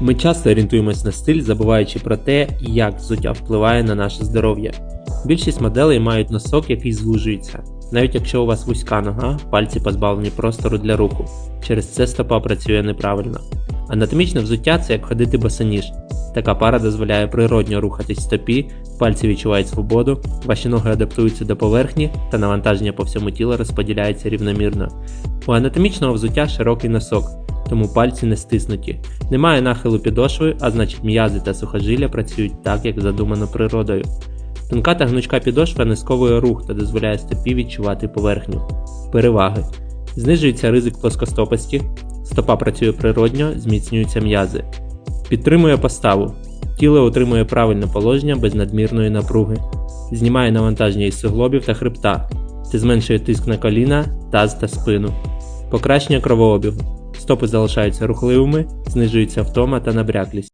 Ми часто орієнтуємось на стиль, забуваючи про те, як взуття впливає на наше здоров'я. Більшість моделей мають носок, який звужується. Навіть якщо у вас вузька нога, пальці позбавлені простору для руху. Через це стопа працює неправильно. Анатомічне взуття це як ходити босоніж. Така пара дозволяє природньо рухатись стопі, пальці відчувають свободу, ваші ноги адаптуються до поверхні та навантаження по всьому тілу розподіляється рівномірно. У анатомічного взуття широкий носок, тому пальці не стиснуті. Немає нахилу підошви, а значить м'язи та сухожилля працюють так, як задумано природою. Тонка та гнучка підошва не рух та дозволяє стопі відчувати поверхню. Переваги. Знижується ризик плоскостопості, стопа працює природньо, зміцнюються м'язи. Підтримує поставу. Тіло отримує правильне положення без надмірної напруги. Знімає навантаження із суглобів та хребта. Це зменшує тиск на коліна, таз та спину. Покращення кровообігу. Стопи залишаються рухливими, знижується втома та набряклість.